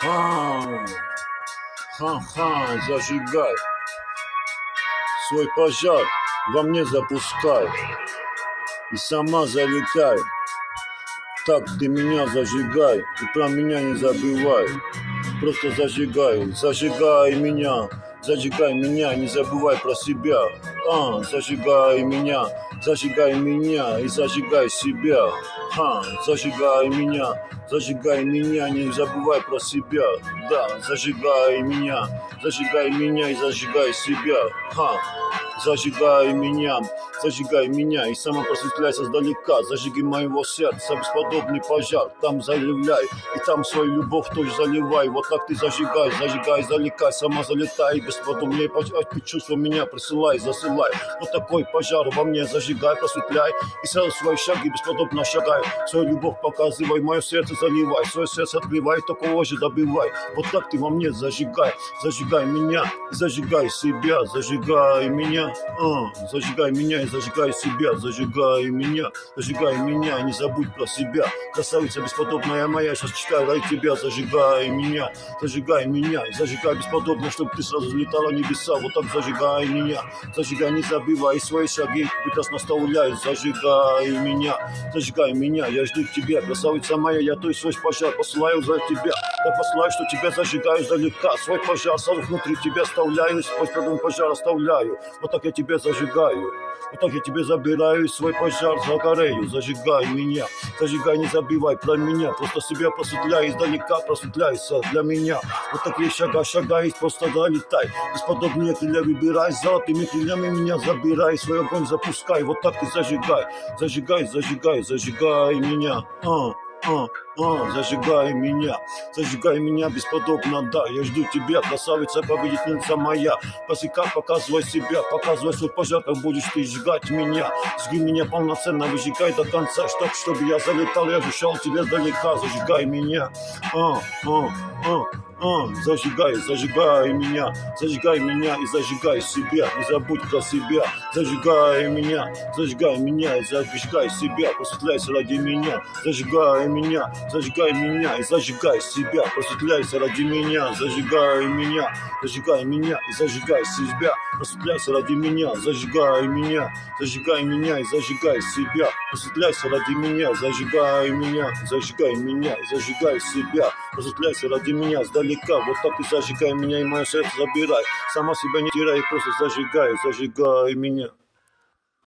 Ха, ха-ха, зажигай. Свой пожар во мне запускай. И сама залетай. Так ты меня зажигай, и про меня не забывай. Просто зажигай, зажигай меня, зажигай меня, не забывай про себя. А, зажигай меня, зажигай меня и зажигай себя. Ха, зажигай меня, зажигай меня, не забывай про себя. Да, зажигай меня, зажигай меня и зажигай себя. Ха, зажигай меня, зажигай меня и сама просветляйся сдалека. Зажиги моего сердца бесподобный пожар, там заливляй и там свою любовь тоже заливай. Вот так ты зажигай, зажигай, заликай, сама залетай, бесподобный пожар, ты чувства меня присылай, засылай. Вот такой пожар во мне зажигай, просветляй и сразу свои шаги бесподобно шагай. Свою любовь показывай, мое сердце заливай, свое сердце открывай, такого же добивай. Вот так ты во мне зажигай, зажигай меня, и зажигай себя, зажигай меня, а, зажигай меня и зажигай себя, зажигай меня, зажигай меня, не забудь про себя. Красавица бесподобная моя, сейчас читаю ради тебя, зажигай меня, зажигай меня, и зажигай бесподобно, чтобы ты сразу взлетала в небеса, вот так зажигай меня, зажигай, не забывай свои шаги, прекрасно наставляй, зажигай меня, зажигай меня, я жду тебя, красавица моя, я той свой пожар посылаю за тебя, так посылаю, что тебя зажигаю издалека, свой пожар сразу внутри тебя оставляю, свой продум пожар оставляю, вот так я тебя зажигаю. Вот так я тебе забираю и свой пожар загорею, зажигай меня, зажигай, не забивай про меня, просто себя просветляй, издалека просветляйся для меня. Вот такие шага, шагай, просто долетай, бесподобные крылья выбирай, золотыми крыльями меня. Забирай, свой огонь запускай, вот так ты зажигай, зажигай, зажигай, зажигай меня, а, а, а, зажигай меня, зажигай меня бесподобно, да, я жду тебя, красавица, победительница моя, посека, показывай себя, показывай свой пожар, как будешь ты сжигать меня, жги меня полноценно, выжигай до конца, чтоб, чтобы я залетал, я ощущал тебя далека, зажигай меня, а, а, а, а, зажигай, зажигай меня, зажигай меня и зажигай себя, не забудь про себя, зажигай меня, зажигай меня и зажигай себя, просветляйся ради меня, зажигай меня, зажигай меня и зажигай себя, просветляйся ради меня, зажигай меня, зажигай меня и зажигай себя, просветляйся ради меня, зажигай меня, зажигай меня и зажигай себя, просветляйся ради меня, зажигай меня, зажигай меня и зажигай себя, просветляйся ради меня сдалека, вот так и зажигай меня и мое сердце забирай, сама себя не теряй, просто зажигай, зажигай меня.